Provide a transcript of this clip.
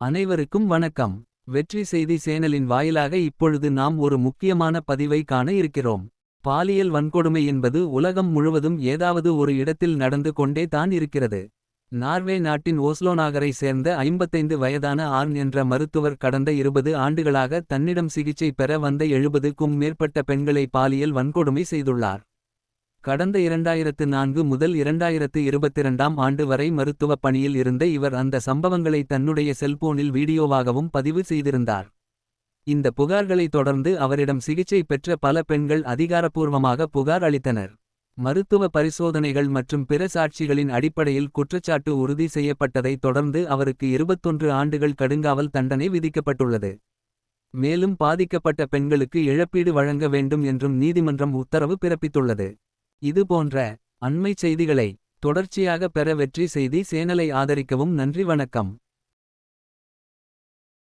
அனைவருக்கும் வணக்கம். வெற்றி செய்தி சேனலின் வாயிலாக இப்பொழுது நாம் ஒரு முக்கியமான பதிவை காண இருக்கிறோம். பாலியல் வன்கொடுமை என்பது உலகம் முழுவதும் ஏதாவது ஒரு இடத்தில் நடந்து கொண்டே தான் இருக்கிறது. நார்வே நாட்டின் ஓஸ்லோ நகரை சேர்ந்த ஐம்பத்தைந்து வயதான ஆர்ன் என்ற மருத்துவர் கடந்த இருபது ஆண்டுகளாக தன்னிடம் சிகிச்சை பெற வந்த எழுபதுக்கும் மேற்பட்ட பெண்களை பாலியல் வன்கொடுமை செய்துள்ளார். கடந்த இரண்டாயிரத்து நான்கு முதல் இரண்டாயிரத்து இருபத்திரண்டாம் ஆண்டு வரை மருத்துவப் பணியில் இருந்த இவர் அந்த சம்பவங்களை தன்னுடைய செல்போனில் வீடியோவாகவும் பதிவு செய்திருந்தார். இந்த புகார்களை தொடர்ந்து அவரிடம் சிகிச்சை பெற்ற பல பெண்கள் அதிகாரப்பூர்வமாக புகார் அளித்தனர். மருத்துவ பரிசோதனைகள் மற்றும் பிற சாட்சிகளின் அடிப்படையில் குற்றச்சாட்டு உறுதி செய்யப்பட்டதை தொடர்ந்து அவருக்கு இருபத்தொன்று ஆண்டுகள் கடுங்காவல் தண்டனை விதிக்கப்பட்டுள்ளது. மேலும் பாதிக்கப்பட்ட பெண்களுக்கு இழப்பீடு வழங்க வேண்டும் என்றும் நீதிமன்றம் உத்தரவு பிறப்பித்துள்ளது. இது போன்ற அண்மைச் செய்திகளை தொடர்ச்சியாக பெற வெற்றி செய்தி சேனலை ஆதரிக்கவும் நன்றி வணக்கம்